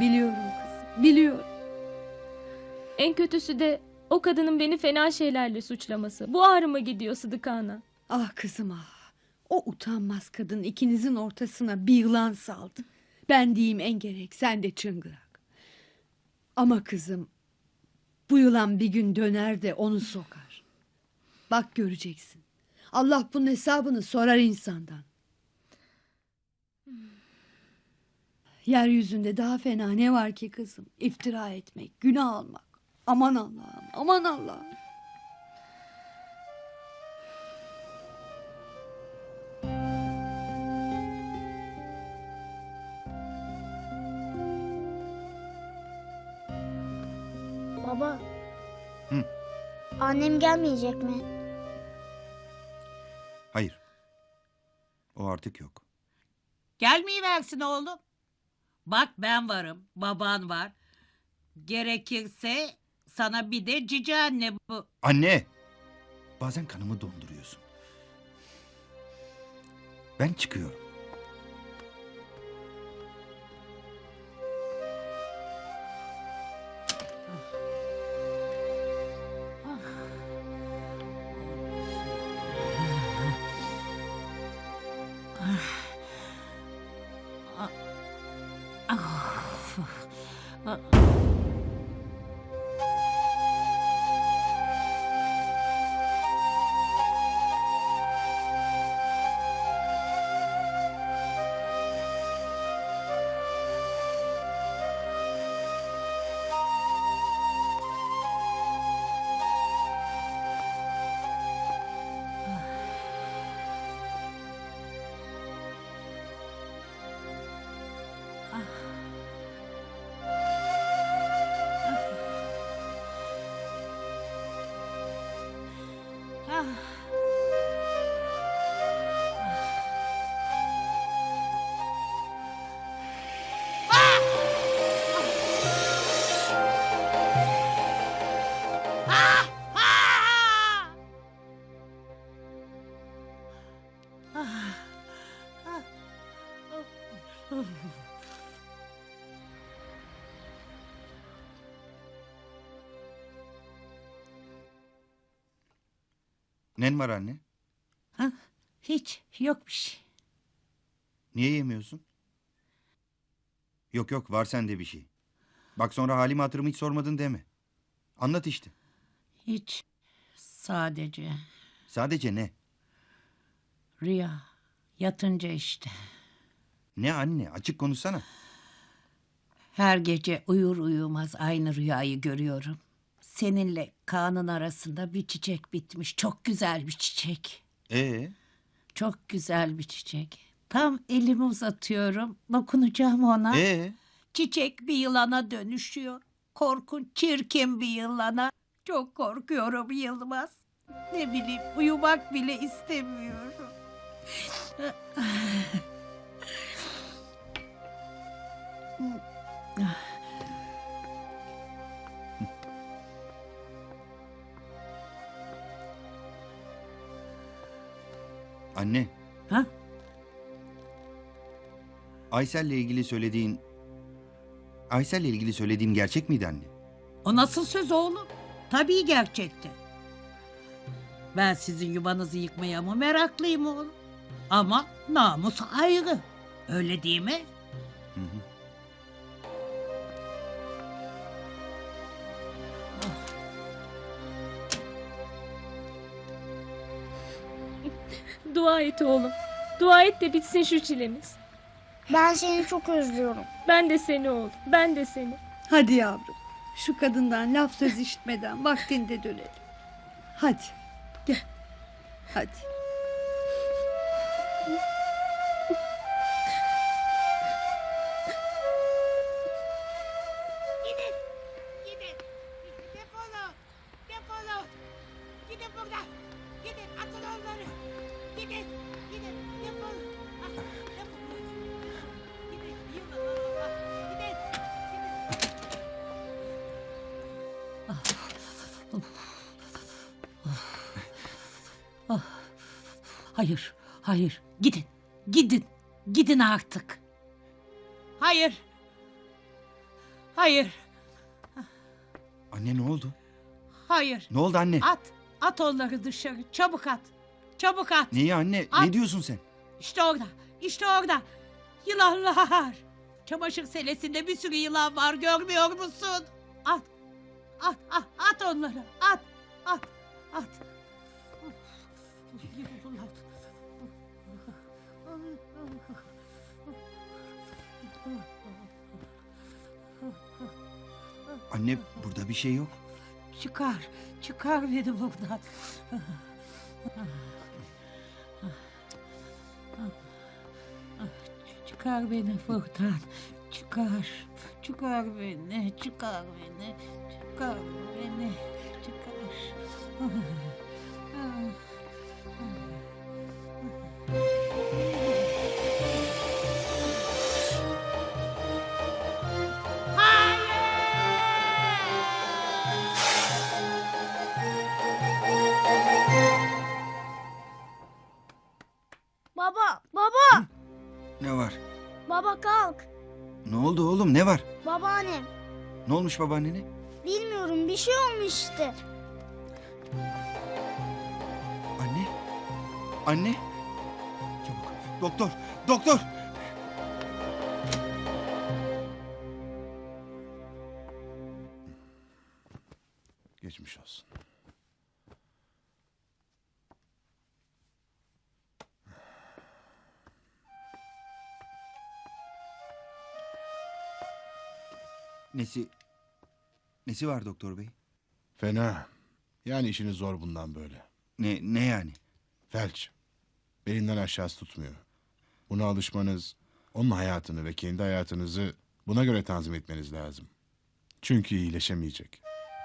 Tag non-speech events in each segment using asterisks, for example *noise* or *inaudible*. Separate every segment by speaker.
Speaker 1: Biliyorum kızım, biliyorum.
Speaker 2: En kötüsü de o kadının beni fena şeylerle suçlaması. Bu ağrıma gidiyor Sıdıka Ana.
Speaker 1: Ah kızım ah. O utanmaz kadın ikinizin ortasına bir yılan saldı. Ben diyeyim en gerek, sen de çıngırak. Ama kızım, bu yılan bir gün döner de onu sokar. Bak göreceksin. Allah bunun hesabını sorar insandan. Yeryüzünde daha fena ne var ki kızım? İftira etmek, günah almak. Aman Allah'ım, aman Allah'ım.
Speaker 3: Baba.
Speaker 4: Hı.
Speaker 3: Annem gelmeyecek mi?
Speaker 4: Hayır. O artık yok.
Speaker 5: Gelmeyiversin oğlum. Bak ben varım, baban var. Gerekirse sana bir de cici anne bu.
Speaker 4: Anne! Bazen kanımı donduruyorsun. Ben çıkıyorum. ああ。ああ。Nen var anne?
Speaker 5: Ha, hiç yok bir şey.
Speaker 4: Niye yemiyorsun? Yok yok var sende bir şey. Bak sonra halimi hatırımı hiç sormadın deme. Anlat işte.
Speaker 5: Hiç. Sadece
Speaker 4: Sadece ne?
Speaker 5: rüya. Yatınca işte.
Speaker 4: Ne anne? Açık konuşsana.
Speaker 5: Her gece uyur uyumaz aynı rüyayı görüyorum. Seninle Kaan'ın arasında bir çiçek bitmiş. Çok güzel bir çiçek.
Speaker 4: Ee,
Speaker 5: Çok güzel bir çiçek. Tam elimi uzatıyorum. Dokunacağım ona.
Speaker 4: ee,
Speaker 5: Çiçek bir yılana dönüşüyor. Korkunç, çirkin bir yılana. Çok korkuyorum Yılmaz. Ne bileyim uyumak bile istemiyorum. *laughs*
Speaker 4: Aysel'le ilgili söylediğin... Aysel'le ilgili söylediğin gerçek miydi anne?
Speaker 5: O nasıl söz oğlum? Tabii gerçekti. Ben sizin yuvanızı yıkmaya mı meraklıyım oğlum? Ama namus ayrı. Öyle değil mi?
Speaker 4: Hı hı.
Speaker 2: Dua et oğlum. Dua et de bitsin şu çilemiz.
Speaker 3: Ben seni çok özlüyorum.
Speaker 2: Ben de seni oğlum. Ben de seni.
Speaker 1: Hadi yavrum. Şu kadından laf söz işitmeden vaktinde dönelim. Hadi. Gel. Hadi.
Speaker 5: Hayır, hayır. Gidin, gidin, gidin artık. Hayır. Hayır,
Speaker 4: Anne ne oldu?
Speaker 5: hayır.
Speaker 4: Ne oldu anne?
Speaker 5: At, at onları dışarı. Çabuk at. Çabuk at.
Speaker 4: Neyi anne?
Speaker 5: At.
Speaker 4: Ne diyorsun sen?
Speaker 5: İşte orada, işte orada. Yılanlar. Çamaşır selesinde bir sürü yılan var görmüyor musun? At, at, at, at onları. At, at, at. Yılanlar.
Speaker 4: Anne burada bir şey yok.
Speaker 5: Çıkar, çıkar beni buradan. Çıkar beni buradan. Çıkar, çıkar beni, çıkar beni, çıkar beni, çıkar.
Speaker 4: Oldu oğlum ne var?
Speaker 3: Babaannem.
Speaker 4: Ne olmuş babaannene?
Speaker 3: Bilmiyorum bir şey olmuş işte.
Speaker 4: Anne? Anne? Çabuk. Doktor! Doktor!
Speaker 6: Geçmiş olsun.
Speaker 4: Nesi? Nesi var doktor bey?
Speaker 6: Fena. Yani işiniz zor bundan böyle.
Speaker 4: Ne, ne yani?
Speaker 6: Felç. Belinden aşağısı tutmuyor. Buna alışmanız, onun hayatını ve kendi hayatınızı buna göre tanzim etmeniz lazım. Çünkü iyileşemeyecek.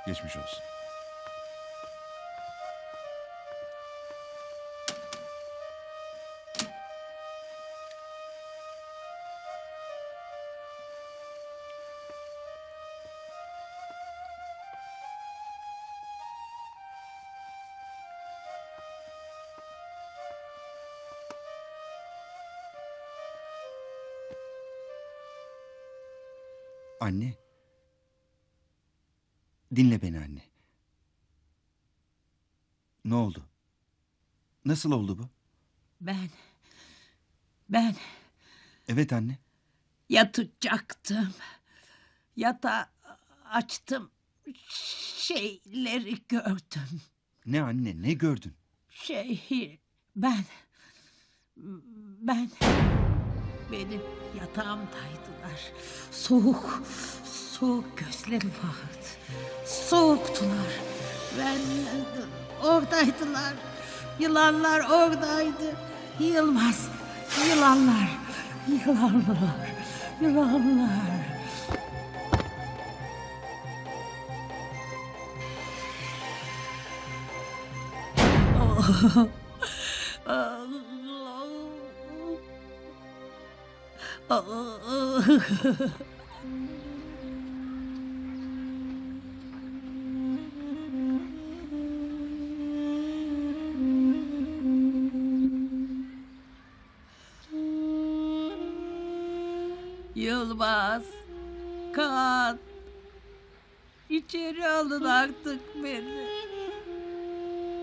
Speaker 6: Geçmiş olsun.
Speaker 4: Anne. Dinle beni anne. Ne oldu? Nasıl oldu bu?
Speaker 5: Ben, ben
Speaker 4: Evet anne.
Speaker 5: yatacaktım. Yatağı açtım. Şeyleri gördüm.
Speaker 4: Ne anne ne gördün?
Speaker 5: Şey, ben, ben, benim yatağımdaydılar. Soğuk, soğuk gözleri vardı. Soğuktular. Ben oradaydılar. Yılanlar oradaydı. Yılmaz, yılanlar, yılanlar, yılanlar. Yılmaz, Kaan, içeri alın artık beni.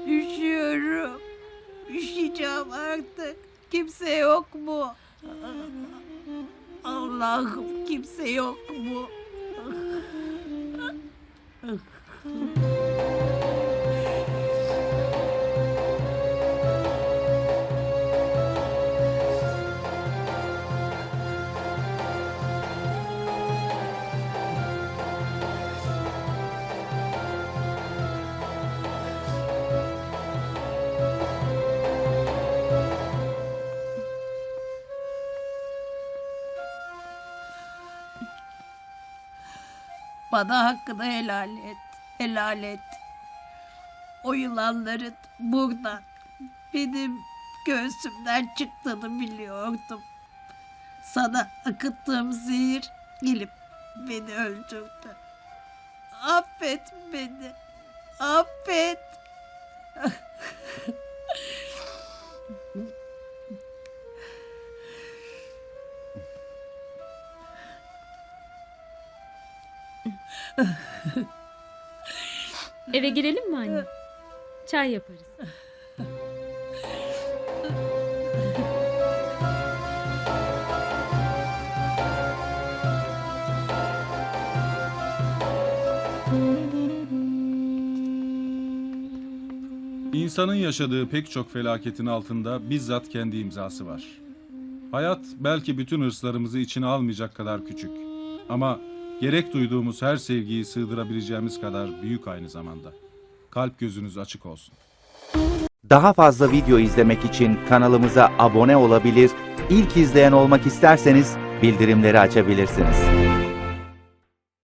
Speaker 5: Üşüyorum, üşüyeceğim artık. Kimse yok mu? Allah'ım kimse yok mu? Bana hakkını helal et. Helal et. O yılanların buradan benim göğsümden çıktığını biliyordum. Sana akıttığım zehir gelip beni öldürdü. Affet beni. Affet. *laughs* *laughs*
Speaker 2: Eve girelim mi anne? Çay yaparız.
Speaker 7: İnsanın yaşadığı pek çok felaketin altında bizzat kendi imzası var. Hayat belki bütün hırslarımızı içine almayacak kadar küçük. Ama gerek duyduğumuz her sevgiyi sığdırabileceğimiz kadar büyük aynı zamanda. Kalp gözünüz açık olsun.
Speaker 8: Daha fazla video izlemek için kanalımıza abone olabilir, ilk izleyen olmak isterseniz bildirimleri açabilirsiniz.